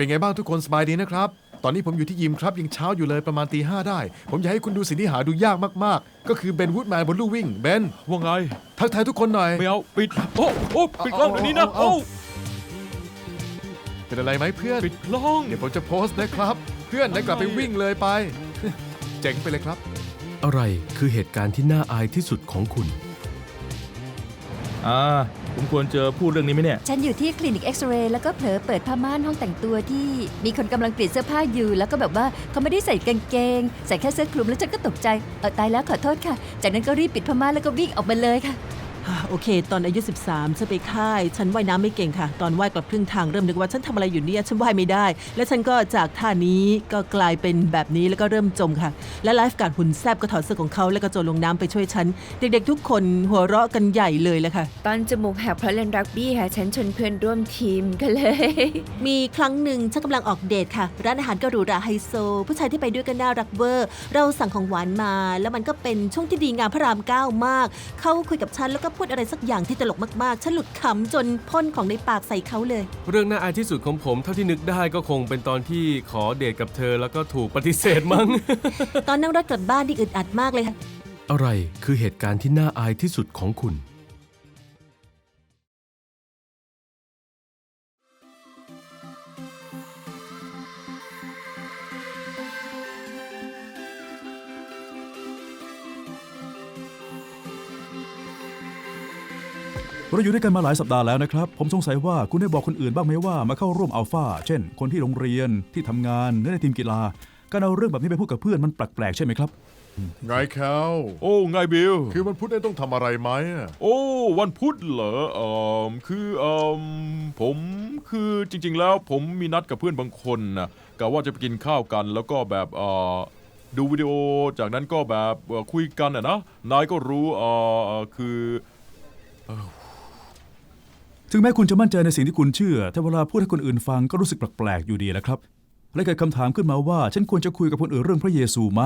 เป็นไงบ้างทุกคนสบายดีนะครับ ตอนนี้ผมอยู่ที่ยิมครับยังเช้าอยู่เลยประมาณตีห้าได้ ผมอยากให้คุณดูสิ่งที่หาดูยากมากๆ ก็คือเบนวูดแมนบนลู่วิ่งเบนว่าไง ทักทายทุกคนหน่อยไม่เอาปิดโอ้โอ้ปิดกล้องเดี๋ยวนี้นะเอาโอ้เป็นอะไรไหมเพื่อน ปิดกล้องเดี๋ยวผมจะโพสต์นะครับ เพื่อนได้กลับไปวิ่งเลยไป เจ๋งไปเลยครับ อะไรคือเหตุการณ์ที่น่าอายที่สุดของคุณ อ่า ผมควรเจอพูดเรื่องนี้ไหมเนี่ย ฉันอยู่ที่คลินิกเอ็กซเรย์แล้วก็เผลอเปิดผ้าม่านห้องแต่งตัวที่ มีคนกำลังเปลี่ยนเสื้อผ้าอยู่ แล้วก็แบบว่าเขาไม่ได้ใส่กางเกง ใส่แค่เสื้อคลุมแล้วฉันก็ตกใจ เออตายแล้วขอโทษค่ะ จากนั้นก็รีบปิดผ้าม่านแล้วก็วิ่งออกมาเลยค่ะ โอเค ตอนอายุ 13ฉันไปค่าย ฉันว่ายน้ำไม่เก่งค่ะ ตอนว่ายกลับครึ่งทางเริ่มนึกว่าฉันทำอะไรอยู่เนี่ยฉันว่ายไม่ได้ และฉันก็จากท่านี้ก็กลายเป็นแบบนี้แล้วก็เริ่มจมค่ะ และไลฟ์การ์ดหุ่นแซบก็ถอดเสื้อของเขาแล้วก็โจรลงน้ำไปช่วยฉัน เด็กๆ ทุกคนหัวเราะกันใหญ่เลยแหละค่ะ ตอนจมูกหักเพราะเล่นรักบี้ค่ะ ฉันชวนเพื่อนร่วมทีมกันเลย มีครั้งหนึ่งฉันกำลังออกเดทค่ะ ร้านอาหารก็หรูหราไฮโซ ผู้ชายที่ไปด้วยก็น่ารักเวอร์ เราสั่งของหวานมา แล้วมันก็เป็นช่วงที่ดีงามพระรามเก้ามาก เขาคุยกับฉันแล้วก็พูดอะไรสักอย่างที่ตลกมากๆ ฉันหลุดขำจนพ่นของในปากใส่เขาเลย เรื่องน่าอายที่สุดของผมเท่าที่นึกได้ก็คงเป็นตอนที่ขอเดทกับเธอแล้วก็ถูกปฏิเสธมั้ง ตอนนั่งรถกลับบ้านที่อึดอัดมากเลยค่ะ อะไรคือเหตุการณ์ที่น่าอายที่สุดของคุณ เราอยู่ด้วยกันมาหลายสัปดาห์แล้วนะครับ ผมสงสัยว่าคุณได้บอกคนอื่นบ้างไหมว่ามาเข้าร่วมอัลฟาเช่น คนที่โรงเรียนที่ทำงานหรือในทีมกีฬา การเอาเรื่องแบบนี้ไปพูดกับเพื่อนมันแปลกๆใช่ไหมครับ ไงแคลโอ้ไงบิล คือวันพุธเนี่ยต้องทำอะไรไหมอะโอ้ วันพุธเหรอเอ่อคือเอ่อผมคือจริง ๆ แล้วผมมีนัดกับเพื่อนบางคนนะกะว่าจะไปกินข้าวกัน แล้วก็แบบเอ่อดูวิดีโอจากนั้นก็แบบเอ่อคุยกันอะนะนายก็รู้เอ่อเอ่อคือ ถึงแม้คุณจะมั่นใจในสิ่งที่คุณเชื่อ แต่เวลาพูดให้คนอื่นฟังก็รู้สึกแปลกๆอยู่ดีแหละครับ และเกิดคำถามขึ้นมาว่า ฉันควรจะคุยกับคนอื่นเรื่องพระเยซูไหม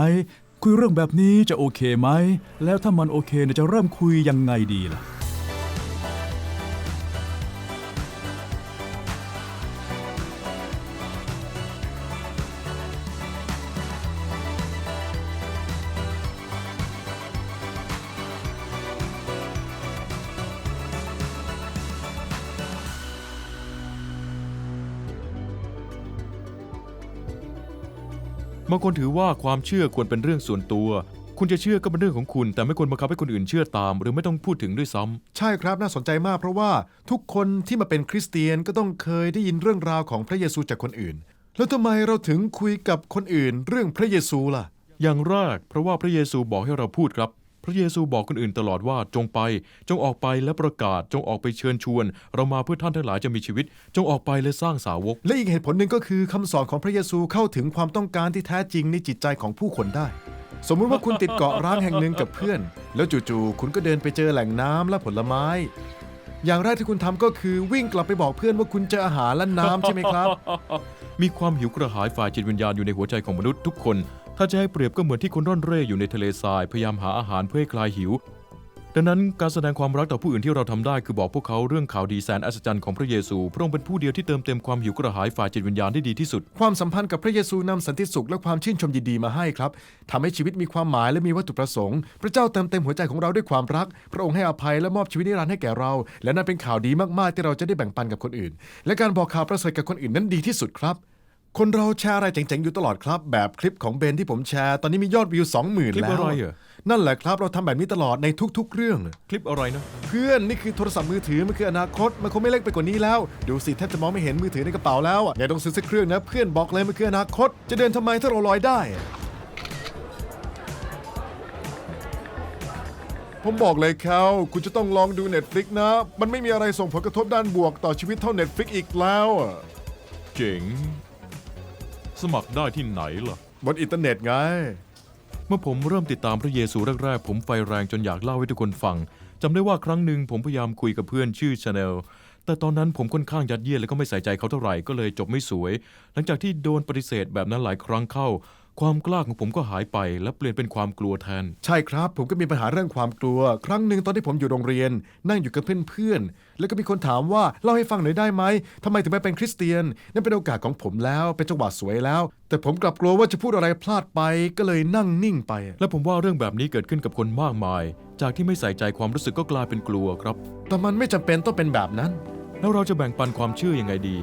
คุยเรื่องแบบนี้จะโอเคไหม แล้วถ้ามันโอเคเนี่ยจะเริ่มคุยยังไงดีล่ะางคนถือว่าความเชื่อควรเป็นเรื่องส่วนตัว คุณจะเชื่อก็เป็นเรื่องของคุณ แต่ไม่ควรบังคับให้คนอื่นเชื่อตาม หรือไม่ต้องพูดถึงด้วยซ้ำใช่ครับน่าสนใจมากเพราะว่าทุกคนที่มาเป็นคริสเตียนก็ต้องเคยได้ยินเรื่องราวของพระเยซูจากคนอื่น แล้วทำไมเราถึงคุยกับคนอื่นเรื่องพระเยซูล่ะ อย่างแรกเพราะว่าพระเยซูบอกให้เราพูดครับ พระเยซูบอกคนอื่นตลอดว่าจงไป จงออกไปและประกาศจงออกไปเชิญชวน เรามาเพื่อท่านทั้งหลายจะมีชีวิต จงออกไปและสร้างสาวก และอีกเหตุผลหนึ่งก็คือคำสอนของพระเยซูเข้าถึงความต้องการที่แท้จริงในจิตใจของผู้คนได้ สมมุติว่าคุณติดเกาะร้างแห่งหนึ่งกับเพื่อน แล้วจู่ๆคุณก็เดินไปเจอแหล่งน้ำและผลไม้ อย่างแรกที่คุณทำก็คือวิ่งกลับไปบอกเพื่อนว่าคุณเจออาหารและน้ำใช่ไหมครับ มีความหิวกระหายฝ่ายจิตวิญญาณอยู่ในหัวใจของมนุษย์ทุกคน ถ้าจะให้เปรียบก็เหมือนที่คนร่อนเร่อยู่ในทะเลทรายพยายามหาอาหารเพื่อให้คลายหิว ดังนั้นการแสดงความรักต่อผู้อื่นที่เราทำได้คือบอกพวกเขาเรื่องข่าวดีแสนอัศจรรย์ของพระเยซู พระองค์เป็นผู้เดียวที่เติมเต็มความหิวกระหายฝ่ายจิตวิญญาณได้ดีที่สุด ความสัมพันธ์กับพระเยซูนำสันติสุขและความชื่นชมยินดีมาให้ครับทำให้ชีวิตมีความหมายและมีวัตถุประสงค์ พระเจ้าเติมเต็มหัวใจของเราด้วยความรัก พระองค์ให้อภัยและมอบชีวิตนิรันดร์ให้แก่เรา และนั่นเป็นข่าวดีมากๆที่เราจะได้แบ่งปันกับคนอื่น และการบอกข่าวประเสริฐกับคนอื่นนั้นดีที่สุดครับ คนเราแชร์อะไรเจ๋งๆ อยู่ตลอดครับ แบบคลิปของเบนที่ผมแชร์ ตอนนี้มียอดวิว20,000คลิปแล้วอะไรเหรอ นั่นแหละครับเราทำแบบนี้ตลอดในทุก ๆ เรื่อง คลิปอะไรนะ เพื่อนนี่คือโทรศัพท์มือถือ มันคืออนาคต มันคงไม่เล็กไปกว่านี้แล้ว ดูสิแทบจะมองไม่เห็นมือถือในกระเป๋าแล้วอะไงต้องซื้อสักเครื่องนะ เพื่อนบอกเลยมันคืออนาคต จะเดินทำไมถ้าเราลอยได้อะผมบอกเลยเขาคุณจะต้องลองดู Netflix นะ มันไม่มีอะไรส่งผลกระทบด้านบวกต่อชีวิตเท่า Netflix อีกแล้วอะ เจ๋ง สมัครได้ที่ไหนล่ะ บนอินเทอร์เน็ตไง เมื่อผมเริ่มติดตามพระเยซูแรกๆ ผมไฟแรงจนอยากเล่าให้ทุกคนฟังจำได้ว่าครั้งหนึ่งผมพยายามคุยกับเพื่อนชื่อชาแนลแต่ตอนนั้นผมค่อนข้างยัดเยียดและก็ไม่ใส่ใจเขาเท่าไหร่ก็เลยจบไม่สวย หลังจากที่โดนปฏิเสธแบบนั้นหลายครั้งเข้า ความกล้าของผมก็หายไป และเปลี่ยนเป็นความกลัวแทน ใช่ครับ ผมก็มีปัญหาเรื่องความกลัว ครั้งหนึ่งตอนที่ผมอยู่โรงเรียน นั่งอยู่กับเพื่อนๆแล้วก็มีคนถามว่าเล่าให้ฟังหน่อยได้ไหมทำไมถึงไม่เป็นคริสเตียนนั่นเป็นโอกาสของผมแล้วเป็นจังหวะสวยแล้ว แต่ผมกลับกลัวว่าจะพูดอะไรพลาดไป ก็เลยนั่งนิ่งไป และผมว่าเรื่องแบบนี้เกิดขึ้นกับคนมากมาย จากที่ไม่ใส่ใจความรู้สึกก็กลายเป็นกลัวครับ แต่มันไม่จำเป็นต้องเป็นแบบนั้น แล้วเราจะแบ่งปันความเชื่อยังไงดี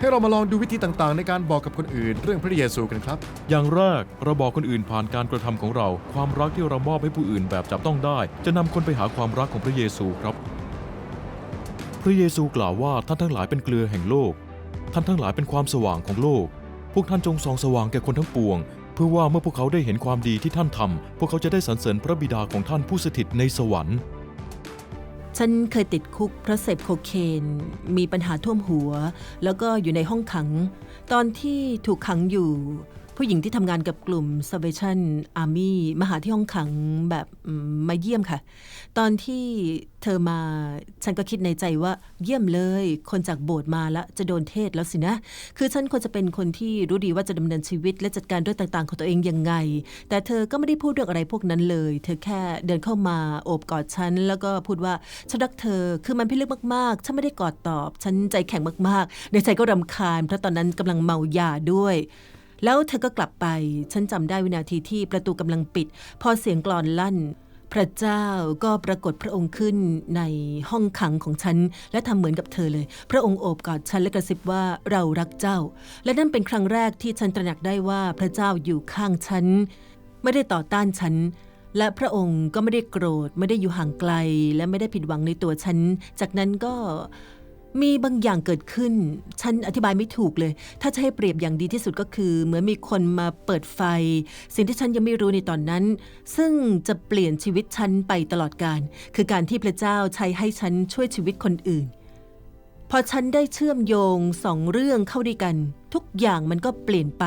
ให้เรามาลองดูวิธีต่างๆ ในการบอกกับคนอื่น เรื่องพระเยซูกันครับ อย่างแรกเราบอกคนอื่นผ่านการกระทำของเรา ความรักที่เรามอบให้ผู้อื่นแบบจับต้องได้ จะนำคนไปหาความรักของพระเยซูครับ พระเยซูกล่าวว่าท่านทั้งหลายเป็นเกลือแห่งโลก ท่านทั้งหลายเป็นความสว่างของโลก พวกท่านจงส่องสว่างแก่คนทั้งปวง เพื่อว่าเมื่อพวกเขาได้เห็นความดีที่ท่านทำพวกเขาจะได้สรรเสริญพระบิดาของท่านผู้สถิตในสวรรค์ ฉันเคยติดคุกเพราะเสพโคเคน มีปัญหาท่วมหัว แล้วก็อยู่ในห้องขัง ตอนที่ถูกขังอยู่ ผู้หญิงที่ทำงานกับกลุ่ม Salvation Army มาหาที่ห้องขังแบบมาเยี่ยมค่ะ ตอนที่เธอมาฉันก็คิดในใจว่าเยี่ยมเลย คนจากโบสถ์มาแล้วจะโดนเทศแล้วสินะ คือฉันควรจะเป็นคนที่รู้ดีว่าจะดำเนินชีวิต และจัดการเรื่องต่างๆ ของตัวเองยังไง แต่เธอก็ไม่ได้พูดเรื่องอะไรพวกนั้นเลย เธอแค่เดินเข้ามาโอบกอดฉันแล้วก็พูดว่าฉันรักเธอคือมันพิลึกมากๆฉันไม่ได้กอดตอบ ฉันใจแข็งมากๆ ในใจก็รำคาญเพราะตอนนั้นกำลังเมายาด้วย แล้วเธอก็กลับไป ฉันจำได้วินาทีที่ประตูกำลังปิด พอเสียงกลอนลั่น พระเจ้าก็ปรากฏพระองค์ขึ้นในห้องขังของฉัน และทำเหมือนกับเธอเลย พระองค์โอบกอดฉันและกระซิบว่าเรารักเจ้า และนั่นเป็นครั้งแรกที่ฉันตระหนักได้ว่าพระเจ้าอยู่ข้างฉัน ไม่ได้ต่อต้านฉันและพระองค์ก็ไม่ได้โกรธ ไม่ได้อยู่ห่างไกล และไม่ได้ผิดหวังในตัวฉัน จากนั้นก็ มีบางอย่างเกิดขึ้น ฉันอธิบายไม่ถูกเลย ถ้าจะให้เปรียบอย่างดีที่สุดก็คือ เหมือนมีคนมาเปิดไฟ สิ่งที่ฉันยังไม่รู้ในตอนนั้น ซึ่งจะเปลี่ยนชีวิตฉันไปตลอดกาลคือการที่พระเจ้าใช้ให้ฉันช่วยชีวิตคนอื่น พอฉันได้เชื่อมโยงสองเรื่องเข้าด้วยกัน ทุกอย่างมันก็เปลี่ยนไป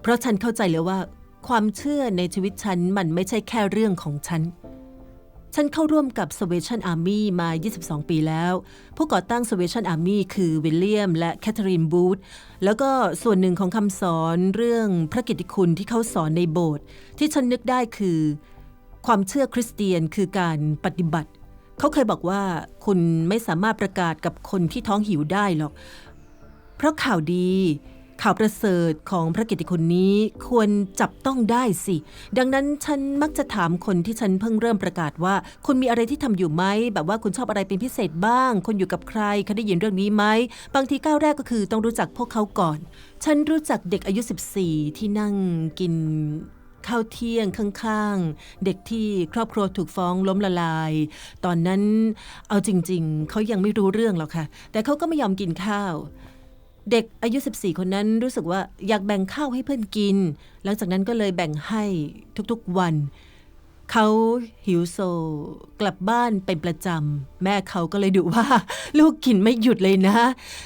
เพราะฉันเข้าใจแล้วว่า ความเชื่อในชีวิตฉันมันไม่ใช่แค่เรื่องของฉัน ฉันเข้าร่วมกับ Salvation Army มา 22 ปีแล้ว ผู้ก่อตั้ง Salvation Army คือวิลเลียมและแคทเธอรีนบูธแล้วก็ส่วนหนึ่งของคำสอนเรื่องพระกิตติคุณที่เขาสอนในโบสถ์ที่ฉันนึกได้คือ ความเชื่อคริสเตียนคือการปฏิบัติ เขาเคยบอกว่าคุณไม่สามารถประกาศกับคนที่ท้องหิวได้หรอก เพราะข่าวดี ข่าวประเสริฐของพระกิติคุณนี้ควรจับต้องได้สิ ดังนั้นฉันมักจะถามคนที่ฉันเพิ่งเริ่มประกาศว่า คุณมีอะไรที่ทำอยู่ไหม แบบว่าคุณชอบอะไรเป็นพิเศษบ้างคุณอยู่กับใครเคยได้ยินเรื่องนี้ไหม บางทีก้าวแรกก็คือต้องรู้จักพวกเขาก่อน ฉันรู้จักเด็กอายุ 14 ที่นั่งกินข้าวเที่ยงข้างๆ เด็กที่ครอบครัวถูกฟ้องล้มละลาย ตอนนั้นเอาจริง ๆ เขายังไม่รู้เรื่องหรอกค่ะ แต่เขาก็ไม่ยอมกินข้าว เด็กอายุ 14 คนนั้นรู้สึกว่าอยากแบ่งข้าวให้เพื่อนกิน หลังจากนั้นก็เลยแบ่งให้ทุกๆวัน เขาหิวโซ กลับบ้านเป็นประจำ แม่เขาก็เลยดุว่า ลูกกินไม่หยุดเลยนะ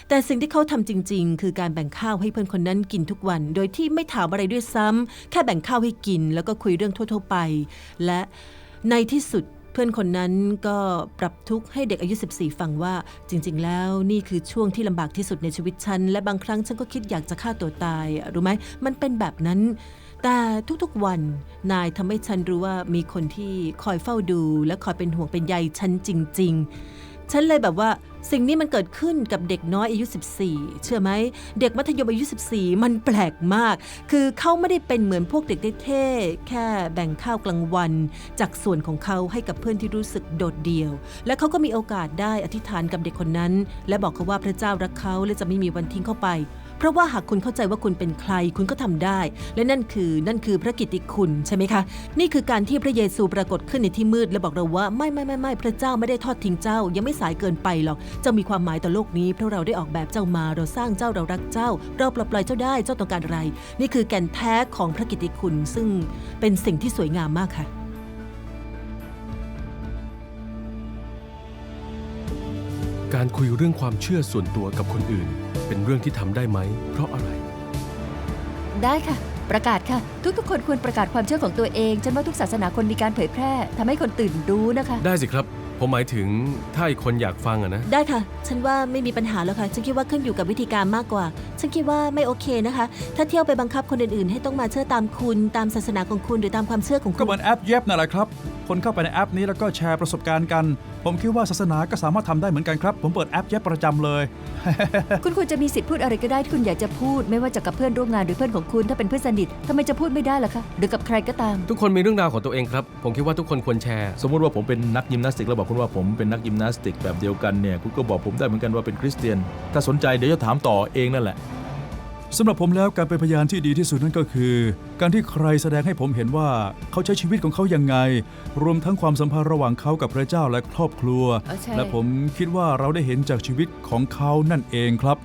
แต่สิ่งที่เขาทำจริง ๆ คือการแบ่งข้าวให้เพื่อนคนนั้นกินทุกวัน โดยที่ไม่ถามอะไรด้วยซ้ำแค่แบ่งข้าวให้กิน แล้วก็คุยเรื่องทั่วๆไป และในที่สุด พื่อนคนนั้นก็ปรับทุกข์ให้เด็กอายุ 14 ฟังว่าจริง ๆ แล้วนี่คือช่วงที่ลำบากที่สุดในชีวิตฉัน และบางครั้งฉันก็คิดอยากจะฆ่าตัวตาย รู้ไหม มันเป็นแบบนั้น แต่ทุกๆวันนายทำให้ฉันรู้ว่ามีคนที่คอยเฝ้าดู และคอยเป็นห่วงเป็นใยฉันจริง ๆ ฉันเลยแบบว่าสิ่งนี้มันเกิดขึ้นกับเด็กน้อยอายุ 14 เชื่อไหม เด็กมัธยมอายุ 14 มันแปลกมาก คือเขาไม่ได้เป็นเหมือนพวกเด็กเท่ๆแค่แบ่งข้าวกลางวัน จากส่วนของเขาให้กับเพื่อนที่รู้สึกโดดเดี่ยว และเขาก็มีโอกาสได้อธิษฐานกับเด็กคนนั้น และบอกเขาว่าพระเจ้ารักเขาและจะไม่มีวันทิ้งเขาไป เพราะว่าหากคุณเข้าใจว่าคุณเป็นใครคุณก็ทำได้ และนั่นคือนั่นคือพระกิตติคุณใช่ไหมคะ นี่คือการที่พระเยซูปรากฏขึ้นในที่มืดและบอกเราว่าไม่ไม่ไม่ไม่พระเจ้าไม่ได้ทอดทิ้งเจ้า ยังไม่สายเกินไปหรอกเจ้ามีความหมายต่อโลกนี้เพราะเราได้ออกแบบเจ้ามาเราสร้างเจ้าเรารักเจ้า เราปลดปล่อยเจ้าได้เจ้าต้องการอะไร นี่คือแก่นแท้ของพระกิตติคุณ ซึ่งเป็นสิ่งที่สวยงามมากค่ะการคุยเรื่องความเชื่อส่วนตัวกับคนอื่น เป็นเรื่องที่ทำได้ไหม เพราะอะไร ได้ค่ะ ประกาศค่ะ ทุกๆ คนควรประกาศความเชื่อของตัวเองฉันว่าทุกศาสนาคนมีการเผยแพร่ทำให้คนตื่นรู้นะคะ ได้สิครับ ผมหมายถึงถ้าอีกคนอยากฟังอะนะ ได้ค่ะ ฉันว่าไม่มีปัญหาแล้วค่ะ ฉันคิดว่าขึ้นอยู่กับวิธีการมากกว่า ฉันคิดว่าไม่โอเคนะคะ ถ้าเที่ยวไปบังคับคนอื่นๆ ให้ต้องมาเชื่อตามคุณ ตามศาสนาของคุณหรือตามความเชื่อของก็คุณเหมือนแอปเย็บนั่นแหละครับ คนเข้าไปในแอปนี้แล้วก็แชร์ประสบการณ์กัน ผมคิดว่าศาสนาก็สามารถทำได้เหมือนกันครับ ผมเปิดแอปเย็บประจำเลย คุณควรจะมีสิทธิ์พูดอะไรก็ได้ที่คุณอยากจะพูด ไม่ว่าจะกับเพื่อนร่วมงานหรือเพื่อนของคุณถ้าเป็นเพื่อนสนิททำไมจะพูดไม่ได้ล่ะคะหรือกับใครก็ตาม ทุกคนมีเรื่องราวของตัวเองครับ ผมคิดว่าทุกคนควรแชร์ สมมติว่าผมเป็นนักยิมนาสติกแล้วบอกคุณว่าผมเป็นนักยิมนาสติกแบบเดียวกันเนี่ยคุณก็บอกผมได้เหมือนกันว่าเป็นคริสเตียน ถ้าสนใจเดี๋ยวจะถามต่อเองนั่นแหละ สำหรับผมแล้วการเป็นพยานที่ดีที่สุดนั่นก็คือ การที่ใครแสดงให้ผมเห็นว่าเขาใช้ชีวิตของเขายังไง รวมทั้งความสัมพันธ์ระหว่างเขากับพระเจ้าและครอบครัว เออใช่ และผมคิดว่าเราได้เห็นจากชีวิตของเขานั่นเองครับ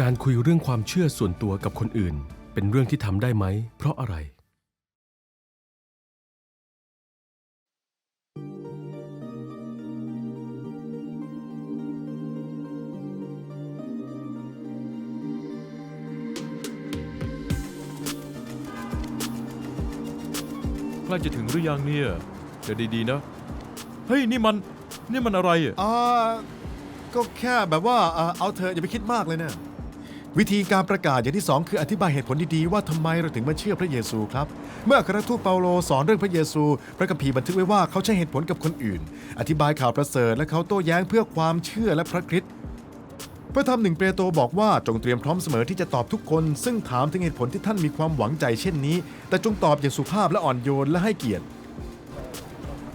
การคุยเรื่องความเชื่อส่วนตัวกับคนอื่น เป็นเรื่องที่ทำได้ไหม เพราะอะไร ล้จะถึงหรือยังเนี่ยเดี๋ยวดีๆนะ เฮ้ยนี่มันนี่มันอะไรอะ อ่าก็แค่แบบว่าอ่าเอาเธอะอย่าไปคิดมากเลยนะวิธีการประกาศอย่างที่สองคืออธิบายเหตุผลดีๆว่าทำไมเราถึงมาเชื่อพระเยซูครับ เมื่ออัครทูตเปาโลสอนเรื่องพระเยซู พระคัมภีร์บันทึกไว้ว่าเขาใช้เหตุผลกับคนอื่น อธิบายข่าวประเสริฐและเขาโต้แย้งเพื่อความเชื่อและพระคริสต์ พระธรรมหนึ่งเปโตรบอกว่าจงเตรียมพร้อมเสมอที่จะตอบทุกคน ซึ่งถามถึงเหตุผลที่ท่านมีความหวังใจเช่นนี้ แต่จงตอบอย่างสุภาพและอ่อนโยนและให้เกียรติ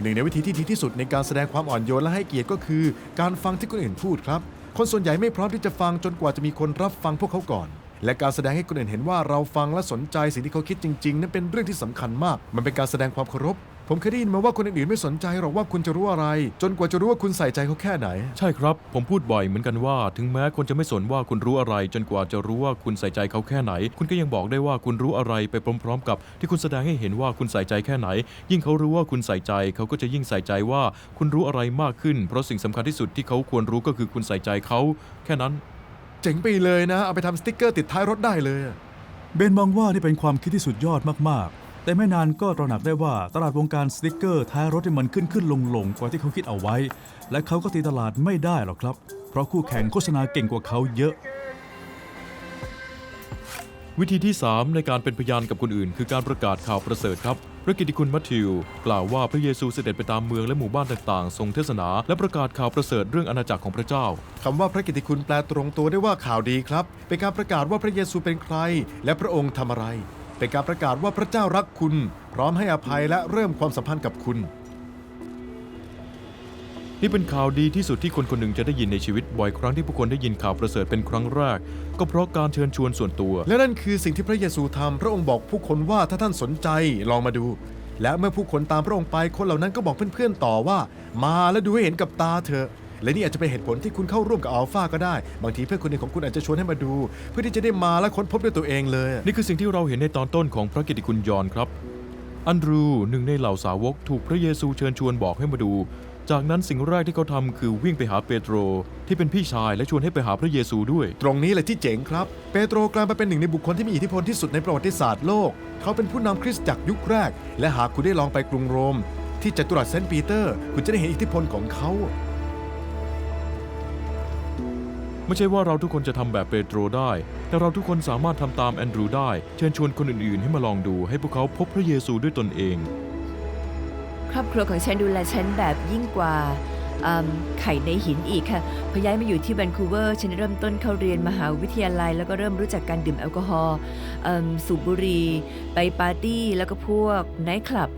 หนึ่งในวิธีที่ดีที่สุดในการแสดงความอ่อนโยนและให้เกียรติก็คือ การฟังที่คนอื่นพูดครับ คนส่วนใหญ่ไม่พร้อมที่จะฟังจนกว่าจะมีคนรับฟังพวกเขาก่อน และการแสดงให้คนอื่นเห็นว่าเราฟังและสนใจสิ่งที่เขาคิดจริงๆ นั้นเป็นเรื่องที่สำคัญมาก มันเป็นการแสดงความเคารพ ผมเคยได้ยินมาว่าคนอื่นๆไม่สนใจหรอกว่าคุณจะรู้อะไร จนกว่าจะรู้ว่าคุณใส่ใจเขาแค่ไหน ใช่ครับ ผมพูดบ่อยเหมือนกันว่า ถึงแม้คนจะไม่สนว่าคุณรู้อะไร จนกว่าจะรู้ว่าคุณใส่ใจเขาแค่ไหน คุณก็ยังบอกได้ว่าคุณรู้อะไรไปพร้อมๆ กับที่คุณแสดงให้เห็นว่าคุณใส่ใจแค่ไหน ยิ่งเขารู้ว่าคุณใส่ใจ เขาก็จะยิ่งใส่ใจว่าคุณรู้อะไรมากขึ้น เพราะสิ่งสำคัญที่สุดที่เขาควรรู้ก็คือคุณใส่ใจเขาแค่นั้น จ๋งไปเลยนะ เอาไปทำสติ๊กเกอร์ติดท้ายรถได้เลย เบนมองว่านี่เป็นความคิดที่สุดยอดมากๆ แต่ไม่นานก็ตระหนักได้ว่าตลาดวงการสติกเกอร์ท้ายรถนี่มันขึ้นขึ้นลงลงกว่าที่เขาคิดเอาไว้ และเขาก็ตีตลาดไม่ได้หรอกครับ เพราะคู่แข่งโฆษณาเก่งกว่าเขาเยอะ วิธีที่ 3 ในการเป็นพยานกับคนอื่น คือการประกาศข่าวประเสริฐครับ พระกิตติคุณมัทธิว กล่าวว่าพระเยซูเสด็จไปตามเมืองและหมู่บ้านต่างๆ ทรงเทศนาและประกาศข่าวประเสริฐเรื่องอาณาจักรของพระเจ้า คำว่าพระกิตติคุณแปลตรงตัวได้ว่าข่าวดีครับ เป็นการประกาศว่าพระเยซูเป็นใคร และพระองค์ทำอะไร เป็นการประกาศว่าพระเจ้ารักคุณ พร้อมให้อภัยและเริ่มความสัมพันธ์กับคุณ นี่เป็นข่าวดีที่สุดที่คนคนหนึ่งจะได้ยินในชีวิต บ่อยครั้งที่ผู้คนได้ยินข่าวประเสริฐเป็นครั้งแรก ก็เพราะการเชิญชวนส่วนตัว และนั่นคือสิ่งที่พระเยซูทำพระองค์บอกผู้คนว่าถ้าท่านสนใจลองมาดู และเมื่อผู้คนตามพระองค์ไปคนเหล่านั้นก็บอกเพื่อนๆต่อว่า มาและดูให้เห็นกับตาเถอะและนี่อาจจะเป็นเหตุผลที่คุณเข้าร่วมกับอัลฟาก็ได้ บางทีเพื่อนคนหนึ่งของคุณอาจจะชวนให้มาดู เพื่อที่จะได้มาและค้นพบด้วยตัวเองเลย นี่คือสิ่งที่เราเห็นในตอนต้นของพระกิตติคุณยอนครับ อันดรูหนึ่งในเหล่าสาวกถูกพระเยซูเชิญชวนบอกให้มาดู จากนั้นสิ่งแรกที่เขาทำคือวิ่งไปหาเปโตร ที่เป็นพี่ชายและชวนให้ไปหาพระเยซูด้วย ตรงนี้แหละที่เจ๋งครับ เปโตรกลายมาเป็นหนึ่งในบุคคลที่มีอิทธิพลที่สุดในประวัติศาสตร์โลก เขาเป็นผู้นำคริสตจักรยุคแรก และหากคุณได้ลองไปกรุงโรม ที่จัตุรัสเซนต์ปีเตอร์ คุณจะได้เห็นอิทธิพลของเขา ไม่ใช่ว่าเราทุกคนจะทำแบบเปโตรได้ แต่เราทุกคนสามารถทำตามแอนดรูได้ เชิญชวนคนอื่นๆ ให้มาลองดูให้พวกเขาพบพระเยซูด้วยตนเอง ครอบครัวของฉันดูแลฉันแบบยิ่งกว่าไข่ในหินอีกค่ะพอย้ายมาอยู่ที่แวนคูเวอร์ฉันเริ่มต้นเข้าเรียนมหาวิทยาลัย แล้วก็เริ่มรู้จักการดื่มแอลกอฮอล์สูบบุหรี่ไปปาร์ตี้แล้วก็พวกไนท์คลับ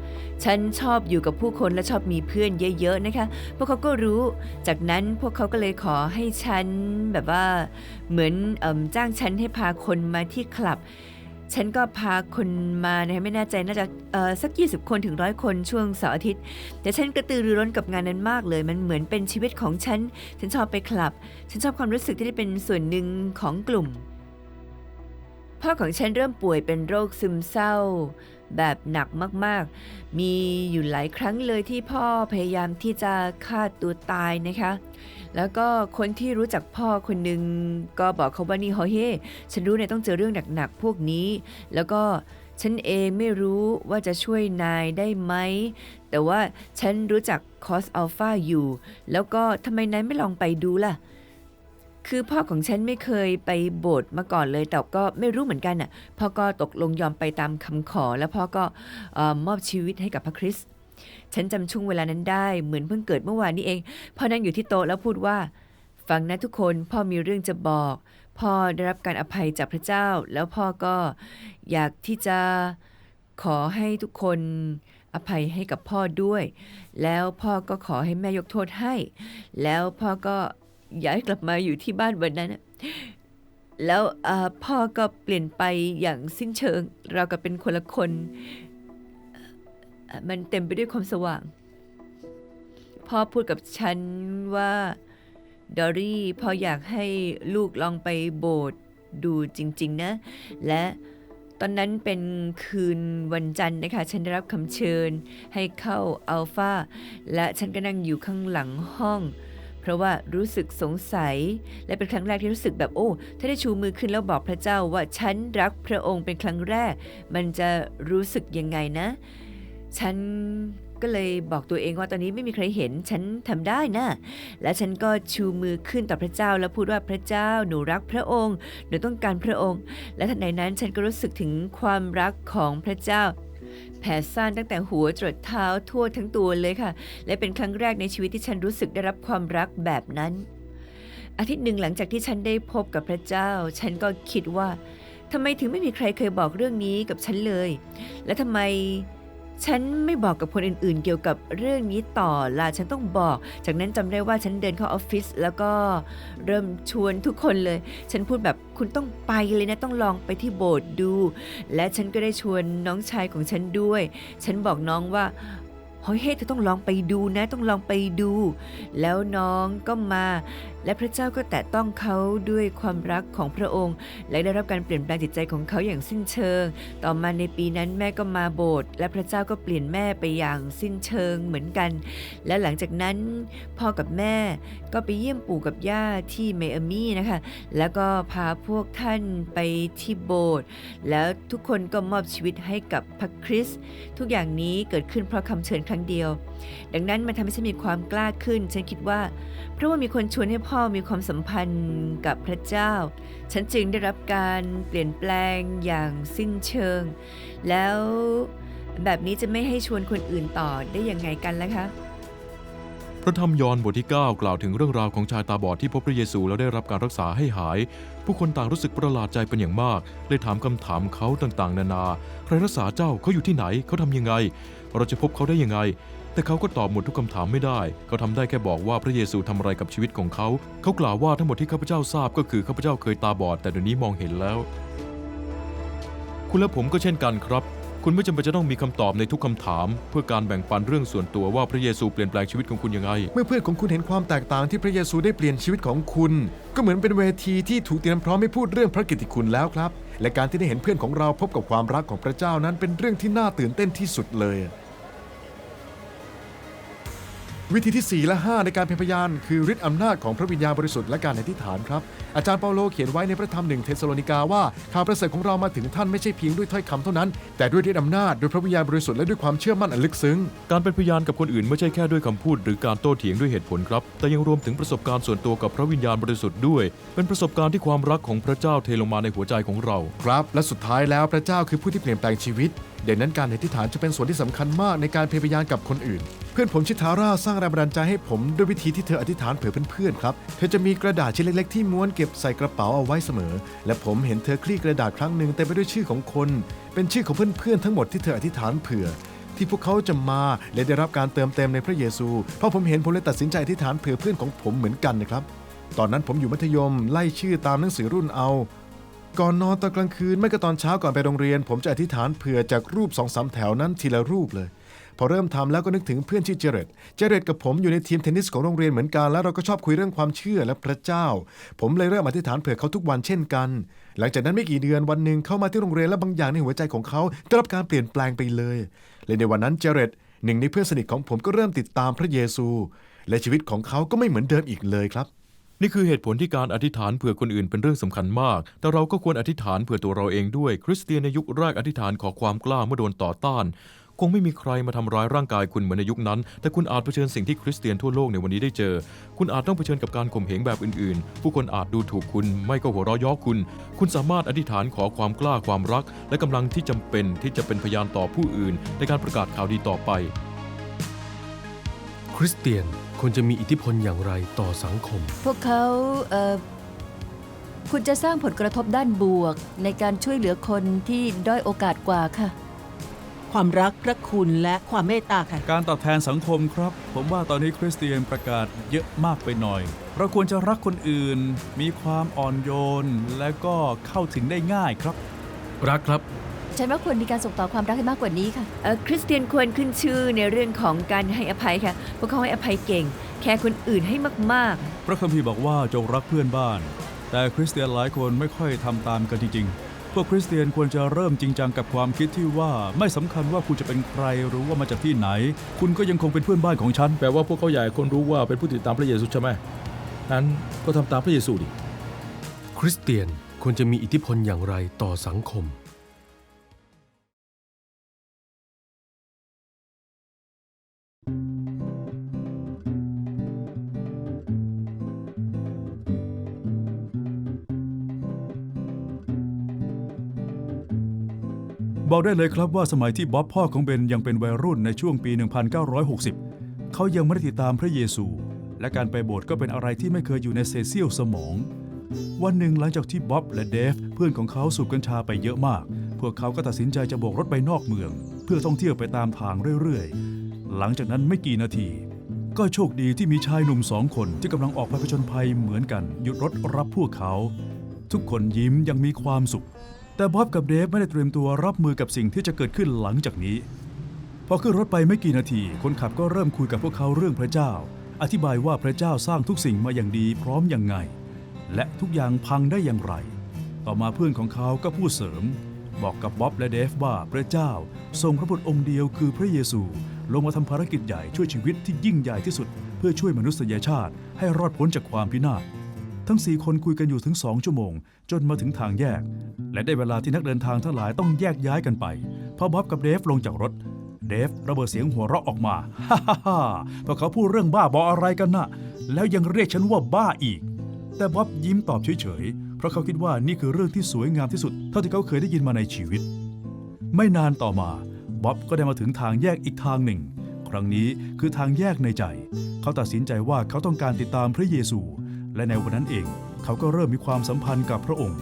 ฉันชอบอยู่กับผู้คนและชอบมีเพื่อนเยอะ ๆ นะคะ พวกเขาก็รู้ จากนั้นพวกเขาก็เลยขอให้ฉันแบบว่าเหมือนอจ้างฉันให้พาคนมาที่คลับ ฉันก็พาคนมานะคะไม่แน่ใจน่าจะเอ่อสัก 20 คนถึงร้อยคนช่วงเสาร์อาทิตย์ แต่ฉันกระตือรือร้นกับงานนั้นมากเลย มันเหมือนเป็นชีวิตของฉัน ฉันชอบไปคลับ ฉันชอบความรู้สึกที่ได้เป็นส่วนหนึ่งของกลุ่ม พ่อของฉันเริ่มป่วยเป็นโรคซึมเศร้า แบบหนักมากๆ มีอยู่หลายครั้งเลยที่พ่อพยายามที่จะฆ่าตัวตายนะคะ แล้วก็คนที่รู้จักพ่อคนหนึ่งก็บอกเขาว่านี่ฮอเฮฉันรู้เนี่ยต้องเจอเรื่องหนักๆพวกนี้ แล้วก็ฉันเองไม่รู้ว่าจะช่วยนายได้ไหม แต่ว่าฉันรู้จักคอสอัลฟาอยู่ แล้วก็ทำไมนายไม่ลองไปดูล่ะ คือพ่อของฉันไม่เคยไปโบสถ์มาก่อนเลย แต่ก็ไม่รู้เหมือนกันน่ะพ่อก็ตกลงยอมไปตามคำขอ แล้วพ่อก็อมอบชีวิตให้กับพระคริสต์ฉันจำช่วงเวลานั้นได้เหมือนเพิ่งเกิดเมื่อวานนี้เองพ่อนั่งอยู่ที่โต๊ะแล้วพูดว่า ฟังนะทุกคนพ่อมีเรื่องจะบอก พ่อได้รับการอภัยจากพระเจ้า แล้วพ่อก็อยากที่จะขอให้ทุกคนอภัยให้กับพ่อด้วย แล้วพ่อก็ขอให้แม่ยกโทษให้ แล้วพ่อก็ ย้ายกลับมาอยู่ที่บ้านวันนั้น แล้วพ่อก็เปลี่ยนไปอย่างสิ้นเชิง เรากับเป็นคนละคน มันเต็มไปด้วยความสว่าง พ่อพูดกับฉันว่าดอรี่พ่ออยากให้ลูกลองไปโบสถ์ดูจริง ๆ นะ และตอนนั้นเป็นคืนวันจันทร์นะคะ ฉันได้รับคำเชิญให้เข้าอัลฟาและฉันก็นั่งอยู่ข้างหลังห้อง ราะว่ารู้สึกสงสัย และเป็นครั้งแรกที่รู้สึกแบบโอ้ ถ้าได้ชูมือขึ้นแล้วบอกพระเจ้าว่าฉันรักพระองค์เป็นครั้งแรก มันจะรู้สึกยังไงนะ ฉันก็เลยบอกตัวเองว่าตอนนี้ไม่มีใครเห็นฉันทำได้นะ และฉันก็ชูมือขึ้นต่อพระเจ้าแล้วพูดว่าพระเจ้าหนูรักพระองค์ หนูต้องการพระองค์ และทันใดนั้นฉันก็รู้สึกถึงความรักของพระเจ้า แผ่ซ่านตั้งแต่หัวจรดเท้าทั่วทั้งตัวเลยค่ะ และเป็นครั้งแรกในชีวิตที่ฉันรู้สึกได้รับความรักแบบนั้น อาทิตย์หนึ่งหลังจากที่ฉันได้พบกับพระเจ้า ฉันก็คิดว่าทำไมถึงไม่มีใครเคยบอกเรื่องนี้กับฉันเลย และทำไม ฉันไม่บอกกับคนอื่นๆ เกี่ยวกับเรื่องนี้ต่อล่ะฉันต้องบอก จากนั้นจำได้ว่าฉันเดินเข้าออฟฟิศแล้วก็เริ่มชวนทุกคนเลย ฉันพูดแบบคุณต้องไปเลยนะต้องลองไปที่โบสถ์ดู และฉันก็ได้ชวนน้องชายของฉันด้วย ฉันบอกน้องว่าเฮ้ยเฮ้ยเธอต้องลองไปดูนะ ต้องลองไปดู แล้วน้องก็มา และพระเจ้าก็แตะต้องเขาด้วยความรักของพระองค์ และได้รับการเปลี่ยนแปลงจิตใจของเขาอย่างสิ้นเชิง ต่อมาในปีนั้นแม่ก็มาโบสถ์และพระเจ้าก็เปลี่ยนแม่ไปอย่างสิ้นเชิงเหมือนกัน และหลังจากนั้นพ่อกับแม่ก็ไปเยี่ยมปู่กับย่าที่เมอามี่นะคะ แล้วก็พาพวกท่านไปที่โบสถ์แล้วทุกคนก็มอบชีวิตให้กับพระคริสต์ทุกอย่างนี้เกิดขึ้นเพราะคำเชิญครั้งเดียว ดังนั้นมันทำให้ฉันมีความกล้าขึ้น ฉันคิดว่า เพราะว่ามีคนชวนให้พ่อมีความสัมพันธ์กับพระเจ้า ฉันจึงได้รับการเปลี่ยนแปลงอย่างสิ้นเชิง แล้วแบบนี้จะไม่ให้ชวนคนอื่นต่อได้ยังไงกันล่ะคะ พระธรรมยอห์นบทที่ 9 กล่าวถึงเรื่องราวของชายตาบอดที่พบพระเยซูแล้วได้รับการรักษาให้หาย ผู้คนต่างรู้สึกประหลาดใจเป็นอย่างมากเลยถามคำถามเขาต่างๆ นานา ใครรักษาเจ้าเขาอยู่ที่ไหนเขาทำยังไง เราจะพบเขาได้ยังไง แต่เขาก็ตอบหมดทุกคำถามไม่ได้ เขาทำได้แค่บอกว่าพระเยซูทำอะไรกับชีวิตของเขา เขากล่าวว่าทั้งหมดที่ข้าพเจ้าทราบก็คือข้าพเจ้าเคยตาบอด แต่เดี๋ยวนี้มองเห็นแล้ว คุณและผมก็เช่นกันครับ คุณไม่จำเป็นจะต้องมีคำตอบในทุกคำถาม เพื่อการแบ่งปันเรื่องส่วนตัวว่าพระเยซูเปลี่ยนแปลงชีวิตของคุณยังไง เมื่อเพื่อนของคุณเห็นความแตกต่างที่พระเยซูได้เปลี่ยนชีวิตของคุณ ก็เหมือนเป็นเวทีที่ถูกเตรียมพร้อมให้พูดเรื่องพระกิตติคุณแล้วครับ และการที่ได้เห็นเพื่อนของเราพบกับความรักของพระเจ้านั้นเป็นเรื่องที่น่าตื่นเต้นที่สุดเลย วิธีที่ 4 และ 5 ในการเป็นพยาน คือฤทธิ์อำนาจของพระวิญญาณบริสุทธิ์และการอธิษฐานครับ อาจารย์เปาโลเขียนไว้ในพระธรรมหนึ่งเทสโลนิกาว่าข่าวประเสริฐของเรามาถึงท่านไม่ใช่เพียงด้วยถ้อยคำเท่านั้น แต่ด้วยฤทธิ์อำนาจด้วยพระวิญญาณบริสุทธิ์และด้วยความเชื่อมั่นอันลึกซึ้ง การเป็นพยานกับคนอื่นไม่ใช่แค่ด้วยคำพูด หรือการโต้เถียงด้วยเหตุผลครับ แต่ยังรวมถึงประสบการณ์ส่วนตัวกับพระวิญญาณบริสุทธิ์ด้วย เป็นประสบการณ์ที่ความรักของพระเจ้าเทลงมาในหัวใจของเรา ครับ และสุดท้ายแล้วพระเจ้าคือผู้ที่เปลี่ยนแปลงชีวิต ดังนั้นการอธิษฐานจะเป็นส่วนที่สำคัญมากในการเป็นพยานกับคนอื่น เพื่อนผมชิทาร่าสร้างแรงบันดาลใจให้ผมด้วยวิธีที่เธออธิษฐานเผื่อเพื่อนๆครับ เธอจะมีกระดาษชิ้นเล็กๆที่ม้วนเก็บใส่กระเป๋าเอาไว้เสมอ และผมเห็นเธอคลี่กระดาษครั้งหนึ่งเต็มไปด้วยชื่อของคน เป็นชื่อของเพื่อนๆทั้งหมดที่เธออธิษฐานเผื่อ ที่พวกเขาจะมาและได้รับการเติมเต็มในพระเยซูพอผมเห็นผมเลยตัดสินใจอธิษฐานเผื่อเพื่อนของผมเหมือนกันนะครับ ตอนนั้นผมอยู่มัธยมไล่ชื่อตามหนังสือรุ่นเอา ก่อนนอนตอนกลางคืนไม่ก็ตอนเช้าก่อนไปโรงเรียน ผมจะอธิษฐานเผื่อจากรูปสองสามแถวนั้นทีละรูปเลย พอเริ่มทำแล้วก็นึกถึงเพื่อนชื่อเจเรตเจเรตกับผมอยู่ในทีมเทนนิสของโรงเรียนเหมือนกันแล้วเราก็ชอบคุยเรื่องความเชื่อและพระเจ้า ผมเลยเริ่มอธิษฐานเผื่อเขาทุกวันเช่นกัน หลังจากนั้นไม่กี่เดือนวันหนึ่งเข้ามาที่โรงเรียนและบางอย่างในหัวใจของเขาได้รับการเปลี่ยนแปลงไปเลยและในวันนั้นเจเรตหนึ่งในเพื่อนสนิทของผมก็เริ่มติดตามพระเยซู และชีวิตของเขาก็ไม่เหมือนเดิมอีกเลยครับ นี่คือเหตุผลที่การอธิษฐานเผื่อคนอื่นเป็นเรื่องสำคัญมาก แต่เราก็ควรอธิษฐานเผื่อตัวเราเองด้วย คริสเตียนในยุคแรกอธิษฐานขอความกล้าเมื่อโดนต่อต้าน คงไม่มีใครมาทำร้ายร่างกายคุณเหมือนในยุคนั้น แต่คุณอาจเผชิญสิ่งที่คริสเตียนทั่วโลกในวันนี้ได้เจอ คุณอาจต้องเผชิญกับการข่มเหงแบบอื่นๆ ผู้คนอาจดูถูกคุณ ไม่ก็หัวเราะย้อคุณ คุณสามารถอธิษฐานขอความกล้าความรัก และกำลังที่จำเป็นที่จะเป็นพยานต่อผู้อื่น ในการประกาศข่าวดีต่อไป คริสเตียน ควรจะมีอิทธิพลอย่างไรต่อสังคม พวกเขาเอ่อคุณจะสร้างผลกระทบด้านบวก ในการช่วยเหลือคนที่ด้อยโอกาสกว่าค่ะ ความรักพระคุณและความเมตตาค่ะ การตอบแทนสังคมครับ ผมว่าตอนนี้คริสเตียนประกาศเยอะมากไปหน่อย เราควรจะรักคนอื่น มีความอ่อนโยน และก็เข้าถึงได้ง่ายครับ รักครับ ฉันว่าควรมีการส่งต่อความรักให้มากกว่านี้ค่ะ เอ่อคริสเตียนควรขึ้นชื่อในเรื่องของการให้อภัยค่ะ พวกเขาให้อภัยเก่ง แค่คนอื่นให้มากพระคัมภีร์บอกว่าจงรักเพื่อนบ้าน แต่คริสเตียนหลายคนไม่ค่อยทำตามกันจริงๆ พวกคริสเตียนควรจะเริ่มจริงจังกับความคิดที่ว่าไม่สำคัญว่าคุณจะเป็นใครหรือว่ามาจากที่ไหน คุณก็ยังคงเป็นเพื่อนบ้านของฉัน แปลว่าพวกเขาอยากให้คนรู้ว่าเป็นผู้ติดตามพระเยซูใช่ไหมนั้นก็ทำตามพระเยซูดิ คริสเตียนควรจะมีอิทธิพลอย่างไรต่อสังคม บอกได้เลยครับว่าสมัยที่บ๊อบพ่อของเบนยังเป็นวัยรุ่นในช่วงปี 1960 เขายังไม่ได้ติดตามพระเยซู และการไปโบสถ์ก็เป็นอะไรที่ไม่เคยอยู่ในเซเซียลสมอง วันหนึ่งหลังจากที่บ๊อบและเดฟเพื่อนของเขาสูบกัญชาไปเยอะมาก พวกเขาก็ตัดสินใจจะโบกรถไปนอกเมือง เพื่อท่องเที่ยวไปตามทางเรื่อยๆ หลังจากนั้นไม่กี่นาที ก็โชคดีที่มีชายหนุ่มสองคนที่กำลังออกไปผจญภัยเหมือนกันหยุดรถรับพวกเขา ทุกคนยิ้มยังมีความสุข แต่บ๊อบกับเดฟไม่ได้เตรียมตัวรับมือกับสิ่งที่จะเกิดขึ้นหลังจากนี้ พอขึ้นรถไปไม่กี่นาที คนขับก็เริ่มคุยกับพวกเขาเรื่องพระเจ้า อธิบายว่าพระเจ้าสร้างทุกสิ่งมาอย่างดีพร้อมอย่างไง และทุกอย่างพังได้อย่างไร ต่อมาเพื่อนของเขาก็พูดเสริม บอกกับบ๊อบและเดฟว่าพระเจ้า ทรงพระบุตรองค์เดียวคือพระเยซู ลงมาทำภารกิจใหญ่ช่วยชีวิตที่ยิ่งใหญ่ที่สุด เพื่อช่วยมนุษยชาติให้รอดพ้นจากความพินาศ ทั้งสี่คนคุยกันอยู่ถึงสองชั่วโมง จนมาถึงทางแยก และได้เวลาที่นักเดินทางทั้งหลายต้องแยกย้ายกันไปพอบ๊อบกับเดฟลงจากรถ เดฟระเบิดเสียงหัวเราะออกมาฮ่าฮ่าฮ่าพวกเขาพูดเรื่องบ้าบออะไรกันนะแล้วยังเรียกฉันว่าบ้าอีก แต่บ๊อบยิ้มตอบเฉยๆเพราะเขาคิดว่านี่คือเรื่องที่สวยงามที่สุด เท่าที่เขาเคยได้ยินมาในชีวิต ไม่นานต่อมาบ๊อบก็ได้มาถึงทางแยกอีกทางหนึ่ง ครั้งนี้คือทางแยกในใจ เขาตัดสินใจว่าเขาต้องการติดตามพระเยซู และในวันนั้นเองเขาก็เริ่มมีความสัมพันธ์กับพระองค์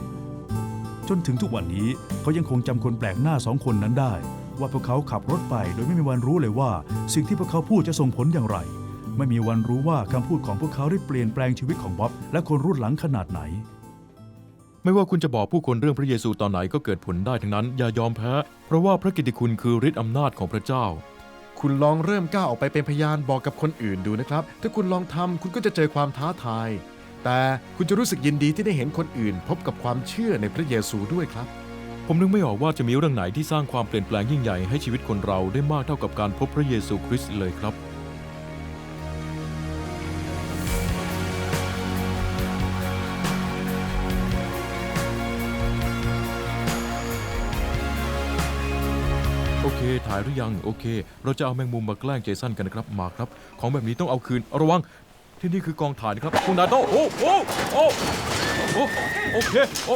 จนถึงทุกวันนี้เขายังคงจำคนแปลกหน้าสองคนนั้นได้ ว่าพวกเขาขับรถไปโดยไม่มีวันรู้เลยว่า สิ่งที่พวกเขาพูดจะส่งผลอย่างไร ไม่มีวันรู้ว่าคำพูดของพวกเขาได้เปลี่ยนแปลงชีวิตของบ๊อบและคนรุ่นหลังขนาดไหน ไม่ว่าคุณจะบอกผู้คนเรื่องพระเยซูตอนไหนก็เกิดผลได้ทั้งนั้น อย่ายอมแพ้ เพราะว่าพระกิตติคุณคือฤทธิ์อำนาจของพระเจ้าคุณลองเริ่มก้าวออกไปเป็นพยานบอกกับคนอื่นดูนะครับ ถ้าคุณลองทำคุณก็จะเจอความท้าทาย แต่คุณจะรู้สึกยินดีที่ได้เห็นคนอื่น พบกับความเชื่อในพระเยซูด้วยครับ ผมนึกไม่ออกว่าจะมีเรื่องไหนที่สร้างความเปลี่ยนแปลงยิ่งใหญ่ให้ชีวิตคนเราได้มากเท่ากับการพบพระเยซูคริสต์เลยครับ โอเค ถ่ายหรือยัง โอเค เราจะเอาแมงมุมมาแกล้งเจสันกันนะครับ มาครับ ของแบบนี้ต้องเอาคืน ระวัง ที่นี่คือกองถ่ายนะครับคุณนาโตโอ้โอ้โอ้โอ้โอเคโอ้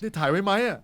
ได้ถ่ายไว้ไหมอะ